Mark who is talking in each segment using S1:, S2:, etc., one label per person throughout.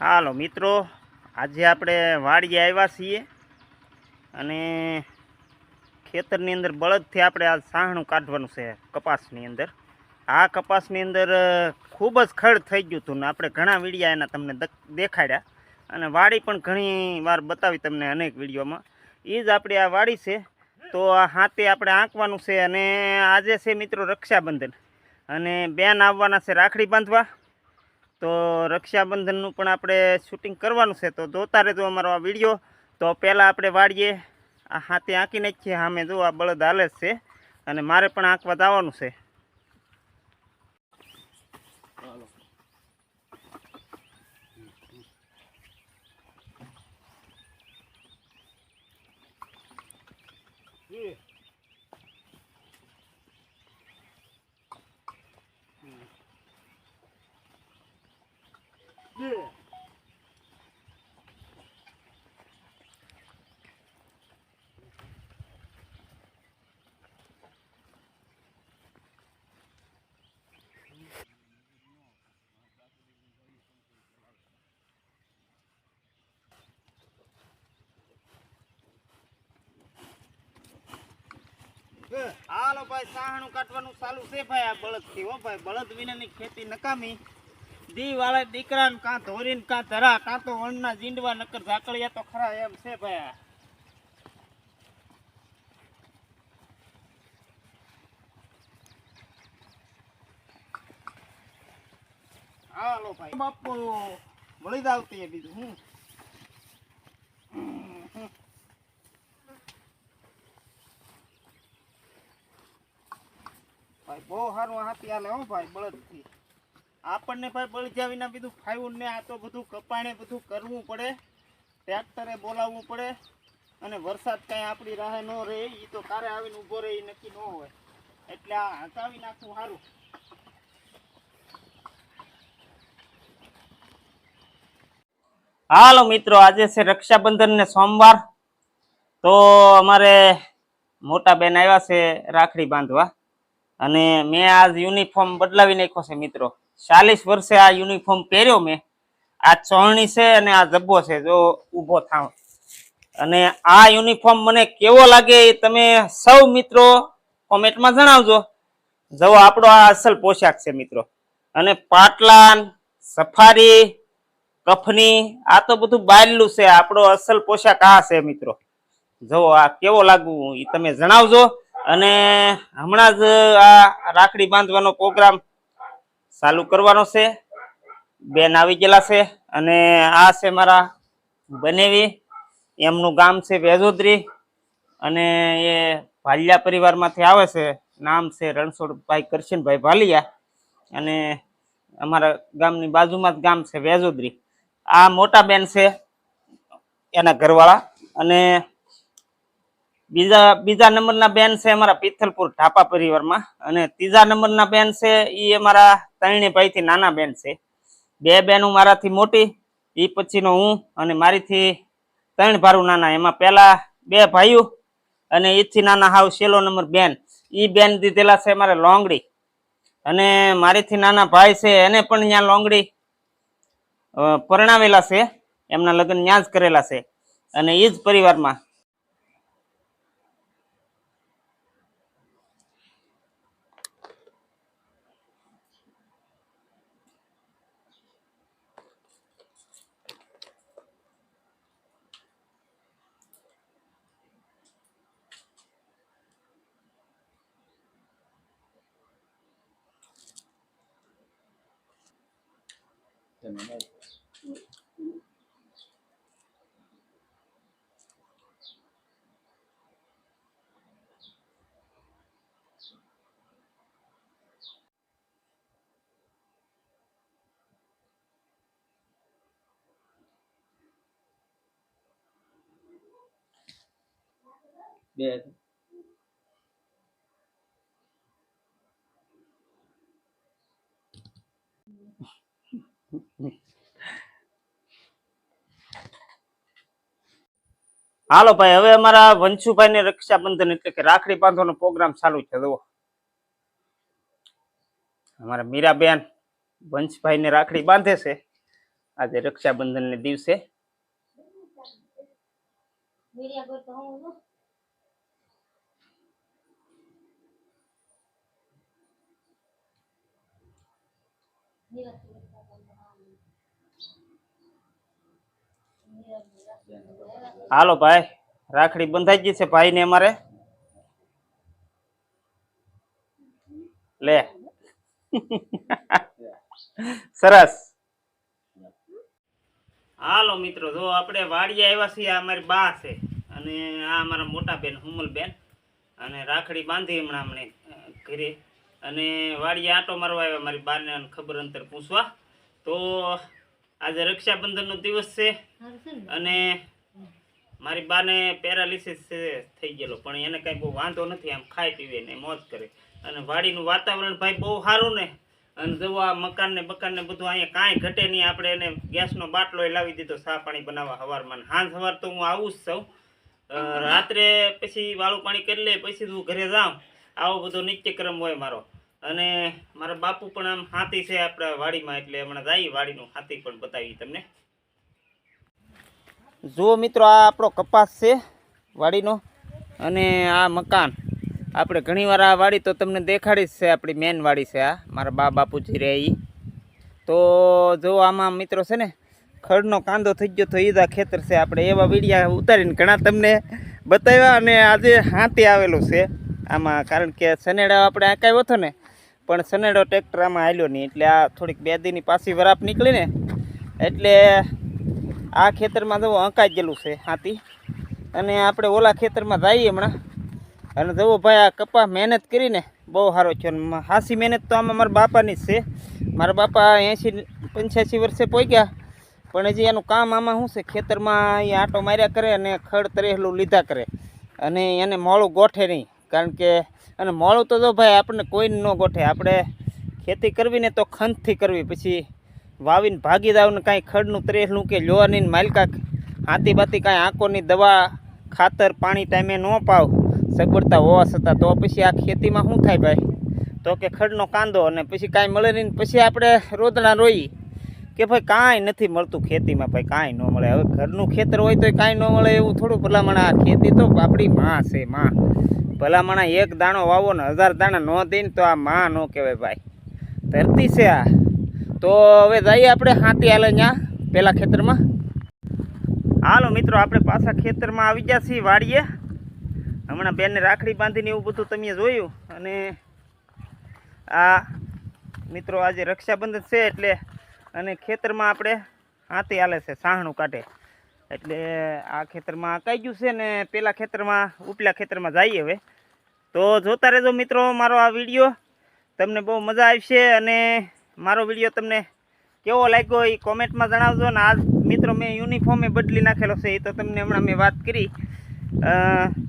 S1: હાલો મિત્રો, આજે આપણે વાડીએ આવ્યા છીએ અને ખેતરની અંદર બળદથી આપણે આ સાહણું કાઢવાનું છે કપાસની અંદર. આ કપાસની અંદર ખૂબ જ ખડ થઈ ગયું હતું ને આપણે ઘણા વિડીયા એના તમને દેખાડ્યા અને વાડી પણ ઘણી વાર બતાવી તમને અનેક વિડીયોમાં. એ જ આપણી આ વાડી છે, તો આ હાથે આપણે આંકવાનું છે અને આજે છે મિત્રો રક્ષાબંધન. અને બેન આવવાના છે રાખડી બાંધવા. તો રક્ષાબંધનનું પણ આપણે શૂટિંગ કરવાનું છે. તો જોતા રહેજો અમારો આ વીડિયો. તો પહેલાં આપણે વાળીએ. આ હાથે આંકી નાખીએ. સામે જો આ બળદ હાલે છે. અને મારે પણ આંકવા જવાનું છે. હાલો ભાઈ, સાહણું કાઢવાનું ચાલુ છે ભાઈ આ બળદથી, હો ભાઈ. બળદ વિનાની ખેતી નકામી. દી વાળા દીકરા ને કાં ધોરીને કાં ધરા, કાં તો વણના જીંડવા નકર ઝાકળિયા તો ખરા એમ છે ભાઈ હાલો ભાઈ. બાપુ, વળી જ આવતી બીજું, હું? ભાઈ, બહુ સારું હાથી હાલે હો ભાઈ, બળદથી. આપણને ભાઈ બળજા વિના બીજું ફાવ્યું ને આ તો બધું કપાણે બધું કરવું પડે, ટ્રેક્ટરે બોલાવવું પડે, અને વરસાદ કાંઈ આપણી રાહે ન રહે એ તો તારે આવીને ઊભો રહે એ નક્કી ન હોય. એટલે આ હટાવી નાખવું સારું. હાલો મિત્રો, આજે છે રક્ષાબંધન ને સોમવાર. તો અમારે મોટા બેન આવ્યા છે રાખડી બાંધવા. અને મેં આજ યુનિફોર્મ બદલાવી નાખ્યો છે મિત્રો. ચાલીસ વર્ષે આ યુનિફોર્મ પહેર્યો મેં. આ ચોરણી છે અને આ જબ્બો છે, જો ઊભો થાવ. અને આ યુનિફોર્મ મને કેવો લાગે એ તમે સૌ મિત્રો કોમેન્ટમાં જણાવજો. જો આપણો આ અસલ પોશાક છે મિત્રો. અને પાટલાન, સફારી, કફની, આ તો બધું બાયલું છે. આપણો અસલ પોશાક આ છે મિત્રો. જો આ કેવો લાગવું એ તમે જણાવજો. અને હમણાં જ આ રાખડી બાંધવાનો પ્રોગ્રામ ચાલુ કરવાનો છે. બેન આવી ગયેલા છે અને આ છે મારા બનેવી. એમનું ગામ છે વેજોદરી અને એ ભાલિયા પરિવારમાંથી આવે છે. નામ છે રણછોડભાઈ કરશનભાઈ ભાલિયા અને અમારા ગામની બાજુમાં જ ગામ છે વેજોદરી. આ મોટા બેન છે એના ઘરવાળા અને બીજા બીજા નંબરના બેન છે અમારા પિથલપુર ઢાપા પરિવારમાં. અને ત્રીજા નંબરના બેન છે એ અમારા ત્રણેય ભાઈથી નાના બેન છે. બે બેનો મારાથી મોટી એ પછીનો હું અને મારીથી ત્રણ ભારું નાના. એમાં પહેલા બે ભાઈઓ અને એથી નાના હાવ છેલ્લો નંબર બેન. એ બેન દીધેલા છે મારે લોંગડી. અને મારીથી નાના ભાઈ છે, એને પણ ત્યાં લોંગડી પરણાવેલા છે. એમના લગ્ન ત્યાં જ કરેલા છે. અને એ જ પરિવારમાં બે હાલો ભાઈ, હવે અમારા વંશુભાઈ ને રક્ષાબંધન એટલે કે રાખડી બાંધવાનો પ્રોગ્રામ ચાલુ છે, જુઓ. અમારા મીરાબેન વંશભાઈ ને રાખડી બાંધે છે આજે રક્ષાબંધનને દિવસે. હાલો ભાઈ રાખડી બંધાઈ ગઈ છે ભાઈ ને અમારે. લે. સરસ. હાલો મિત્રો જો આપણે વાડીએ આવ્યા છીએ અમારી બા છે. અને આ અમારા મોટા બેન હુમલ બેન. અને રાખડી બાંધી હમણાં હમણે અ, ઘરે. અને વાડીએ આંટો મારવા આવ્યા મારી બાને ખબર અંતર પૂછવા. તો આજે રક્ષાબંધનનો દિવસ છે અને મારી બાને પેરાલિસિસ થઈ ગયેલો. પણ એને કાંઈ બહુ વાંધો નથી, આમ ખાઈ પીવે ને મોજ કરે. અને વાડીનું વાતાવરણ ભાઈ બહુ સારું ને. અને જો આ મકાનને બકાનને બધું અહીંયા કાંઈ ઘટે નહીં, આપણે એને ગેસનો બાટલો એ લાવી દીધો સા પાણી બનાવવા સવારમાં હાંજ સવાર તો હું આવું જ છું. રાત્રે પછી વાળું પાણી કરી લે, પછી હું ઘરે જાઉં. આવો બધો નિત્યક્રમ હોય મારો. અને મારા બાપુ પણ આમ હાથી છે આપણા વાડીમાં, એટલે હમણાં જાય વાડીનું હાથી પણ બતાવી તમને. જુઓ મિત્રો, આ આપણો કપાસ છે વાડીનો અને આ મકાન. આપણે ઘણીવાર આ વાડી તો તમને દેખાડી છે, આપણી મેન વાડી છે આ, મારા બા બાપુજી રહે એ તો જો આમાં મિત્રો છે ને, ખડનો કાંદો થઈ ગયો તો ઈદા ખેતર છે. આપણે એવા વિડીયા ઉતારીને ઘણા તમને બતાવ્યા અને આજે હાથી આવેલું છે. આમાં કારણ કે શનેડા આપણે આંકાવ્યો હતો ને પણ સનેડો ટ્રેક્ટર આમાં હાલ્યો નહીં. એટલે આ થોડીક બે દીની પાછી વરાપ નીકળી ને, એટલે આ ખેતરમાં જવો અંકાઈ ગયેલું છે હાથી. અને આપણે ઓલા ખેતરમાં જઈએ હમણાં. અને જવો ભાઈ, આ કપા મહેનત કરીને બહુ સારો છે અને હાંસી હાસી મહેનત તો આમાં મારા બાપાની જ છે. મારા બાપા એંશી પંચ્યાસી વર્ષે પહોંચ્યા પણ હજી એનું કામ આમાં શું છે? ખેતરમાં એ આંટો માર્યા કરે અને ખડ તરેલું લીધા કરે. અને એને મોળું ગોઠે નહીં. કારણ કે, અને મોળું તો જો ભાઈ આપણને કોઈ ન ગોઠે. આપણે ખેતી કરવી ને તો ખંતથી કરવી. પછી વાવીને ભાગી દાવને કાંઈ ખડનું ત્રેસલું કે લોહાની માલકા હાથી બાતી કાંઈ આંકોની દવા ખાતર, પાણી ટાઈમે ન પાવ. સગવડતા હોવા છતાં તો પછી આ ખેતીમાં શું થાય ભાઈ? તો કે ખડનો કાંદો અને પછી કાંઈ મળે નહીં પછી આપણે રોદણા રોઈ કે ભાઈ કાંઈ નથી મળતું ખેતીમાં. ભાઈ કાંઈ ન મળે. હવે ઘરનું ખેતર હોય તો કાંઈ ન મળે એવું થોડું ભલામણ. આ ખેતી તો આપણી માં છે, માં. ભલામણ એક દાણો વાવો ને હજાર દાણા ન દઈને તો આ માં ન કહેવાય ભાઈ. ધરતી છે આ. તો હવે જઈએ આપણે હાથી હાલે ત્યાં પેલા ખેતરમાં. હાલો મિત્રો, આપણે પાછા ખેતરમાં આવી ગયા છીએ વાડીએ. હમણાં બેનને રાખડી બાંધીને એવું બધું તમે જોયું. અને આ મિત્રો આજે રક્ષાબંધન છે એટલે અને ખેતરમાં આપણે હાથી હાલે છે, સાહણું કાઢે. એટલે આ ખેતરમાં કાઈ ગયું છે ને પેલા ખેતરમાં, ઉપલા ખેતરમાં જઈએ હવે. તો જોતા રહેજો મિત્રો મારો આ વીડિયો. તમને બહુ મજા આવશે અને મારો વીડિયો તમને કેવો લાગ્યો એ કોમેન્ટમાં જણાવજો. ને આ મિત્રો મેં યુનિફોર્મે બદલી નાખેલો છે, એ તો તમને હમણાં મેં વાત કરી.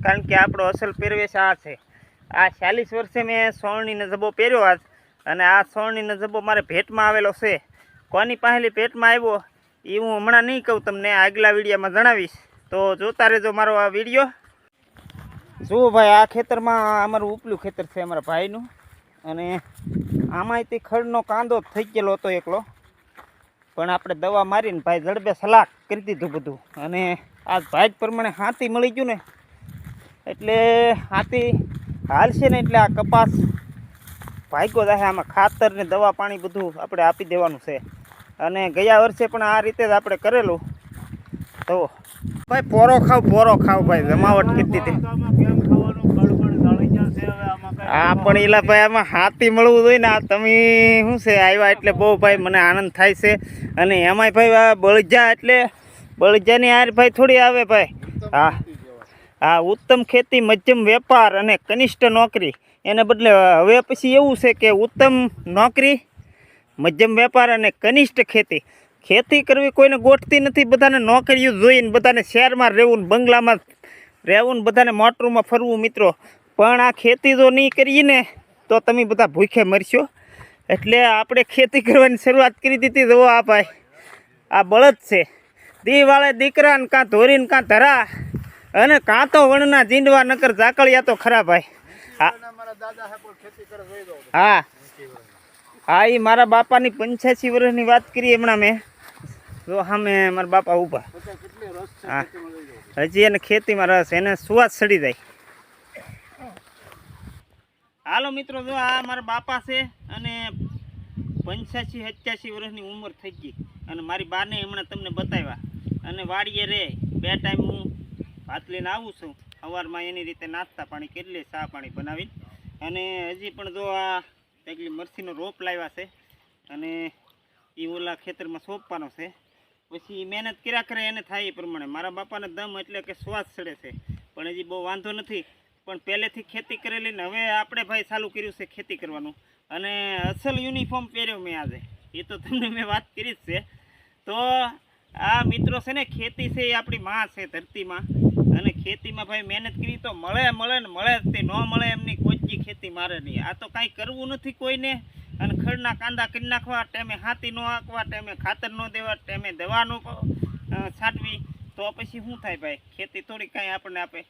S1: કારણ કે આપણો અસલ પહેરવેશ આ છે. આ ચાલીસ વર્ષે મેં સોળની નજબો પહેર્યો આજ. અને આ સોળની નજબો મારે ભેટમાં આવેલો છે. કોની પાસેલી ભેટમાં આવ્યો? એ હું હમણાં નહીં કહું, તમને આગલા વિડીયામાં જણાવીશ. તો જોતા રહેજો મારો આ વીડિયો. જુઓ ભાઈ, આ ખેતરમાં અમારું ઉપલું ખેતર છે અમારા ભાઈનું. અને આમાંય તે ખડનો કાંદો થઈ ગયેલો હતો એકલો. પણ આપણે દવા મારીને ભાઈ જડબે સલાક કરી દીધું બધું. અને આ ભાઈ પ્રમાણે હાથી મળી ગયું ને. એટલે હાથી હાલશે ને એટલે આ કપાસ ભાગ્યો જાય આમાં. ખાતર ને દવા પાણી બધું આપણે આપી દેવાનું છે. અને ગયા વર્ષે પણ આ રીતે જ આપણે કરેલું. તો ભાઈ પોરો ખાવ પોરો ખાવ ભાઈ, જમાવટ કીધી હતી હા પણ એલા ભાઈ આમાં હાથી મળવું જોઈએ ને, આ તમે શું છે, આવ્યા એટલે બહુ ભાઈ મને આનંદ થાય છે. અને એમાંય ભાઈ આ બળજા એટલે, બળજાની હાર ભાઈ થોડી આવે ભાઈ. હા. હા ઉત્તમ ખેતી, મધ્યમ વેપાર અને કનિષ્ઠ નોકરી. એને બદલે હવે પછી એવું છે કે ઉત્તમ નોકરી મધ્યમ વેપાર અને કનિષ્ઠ ખેતી. ખેતી કરવી કોઈને ગોઠતી નથી બધાને નોકરીઓ જોઈને બધાને શહેરમાં રહેવું ને બંગલામાં રહેવું ને બધાને મોટરમાં ફરવું મિત્રો. પણ આ ખેતી જો નહીં કરીએ ને તો તમે બધા ભૂખે મરશો. એટલે આપણે ખેતી કરવાની શરૂઆત કરી દીધી જુઓ આ ભાઈ. આ બળદ છે. દીવાળે દીકરાને કાં ધોરીને કાં ધરા અને કાં તો વણના જીંડવા નકર ઝાકળિયા તો ખરા ભાઈ. હા. હા એ મારા બાપાની પંચ્યાસી વર્ષની વાત કરી હમણાં મેં. જો સામે મારા બાપા ઊભા. હા. હજી એને ખેતીમાં રસ, એને સુવાસ સડી જાય. હાલો મિત્રો, જો આ મારા બાપા છે અને પંચ્યાસી, સત્યાસી વર્ષની ઉંમર થઈ ગઈ. અને મારી બાને હમણાં તમને બતાવ્યા. અને વાડીએ રે, બે ટાઈમ હું ભાત લઈને આવું છું. સવારમાં એની રીતે નાસ્તા પાણી કરી લે, ચા પાણી બનાવીને. અને હજી પણ જો આ એકલી મરસીનો રોપ લાવ્યા છે અને એ ઓલા ખેતરમાં સોંપવાનો છે. પછી મહેનત કર્યા કરે એને થાય એ પ્રમાણે. મારા બાપાને દમ એટલે કે શ્વાસ ચડે છે. પણ હજી બહુ વાંધો નથી. પણ પહેલેથી ખેતી કરેલી ને હવે આપણે ભાઈ ચાલુ કર્યું છે ખેતી કરવાનું. અને અસલ યુનિફોર્મ પહેર્યો મેં આજે. એ તો તમને મેં વાત કરી જ છે. તો આ મિત્રો છે ને ખેતી છે એ આપણી માં છે ધરતીમાં. અને ખેતીમાં ભાઈ મહેનત કરી તો મળે મળે ને મળે જ તે. ન મળે એમની કોઈ ખેતી મારે નહીં. આ તો કાંઈ કરવું નથી કોઈને. અને ખડના કાંદા કરી નાખવા ટાઈમે હાથી ન આંકવા ટાઈમે ખાતર ન દેવા, ટાઈમે દવા ન છાંટવી. તો પછી શું થાય ભાઈ? ખેતી થોડી કાંઈ આપણને આપે.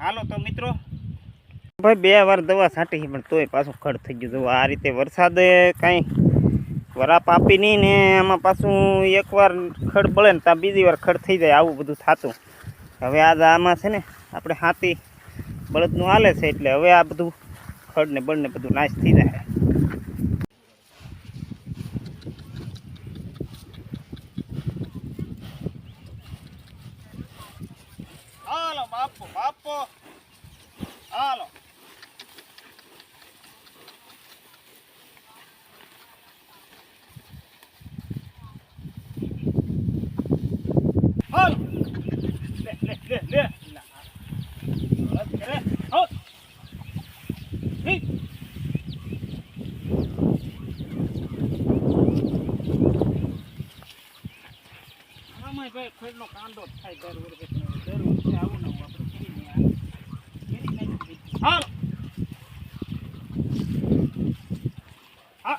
S1: હાલો તો મિત્રો. ભાઈ, બે વાર દવા છાંટી પણ તોય પાછું ખડ થઈ ગયું. આ રીતે વરસાદ કાંઈ વરાપ આપી નહીં ને આમાં પાછું એકવાર ખડ બળે ને ત્યાં બીજી વાર ખડ થઈ જાય, આવું બધું થતું. હવે આજ આમાં છે ને, આપણે હાથી બળદનું હાલે છે એટલે હવે આ બધું ખડ ને બળ ને બધું નાશ થઈ જાય હાલો બાપો બાપો હાલો હાલો લે લે લે લે લા. બસ કરે. હાલ. હી. કાંડો કાંદો થાય દર વર્ષે દર વર્ષે આવું ને આપણે કરીને. હાલો હા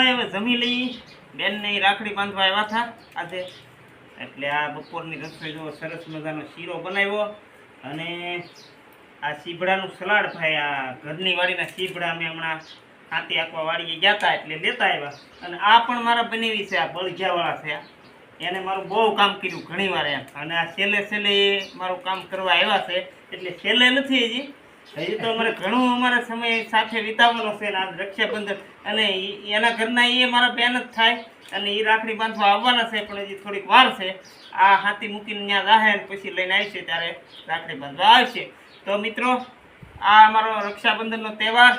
S1: ભાઈ હવે જમી લઈ બેનને રાખડી બાંધવા આવ્યા હતા આજે. એટલે આ બપોરની રસોઈ જો સરસ મજાનો શીરો બનાવ્યો. અને આ સીભડાનું સલાડ ભાઈ, આ ઘરની વાડીના સીભડા અમે હમણાં હાથી આંકવા વાળીએ ગયા હતા, એટલે લેતા આવ્યા. અને આ પણ મારા બનેવી છે, આ બળગ્યાવાળા છે. એને મારું બહુ કામ કર્યું ઘણી વાર એમ. અને આ છેલ્લે છેલ્લે મારું કામ કરવા આવ્યા છે. એટલે છેલ્લે નથી હજી. હજી તો અમારે ઘણું અમારા સમય સાથે વિતાવવાનો છે આજ રક્ષાબંધન. અને એના ઘરના એ મારા બેન જ થાય અને એ રાખડી બાંધવા આવવાના છે, પણ હજી થોડીક વાર છે. આ હાથી મૂકીને ત્યાં રાહે પછી લઈને આવશે ત્યારે રાખડી બાંધવા આવશે. તો મિત્રો, આ અમારો રક્ષાબંધનનો તહેવાર.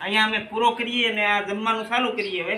S1: અહીંયા અમે પૂરો કરીએ અને આ જમવાનું ચાલુ કરીએ હવે.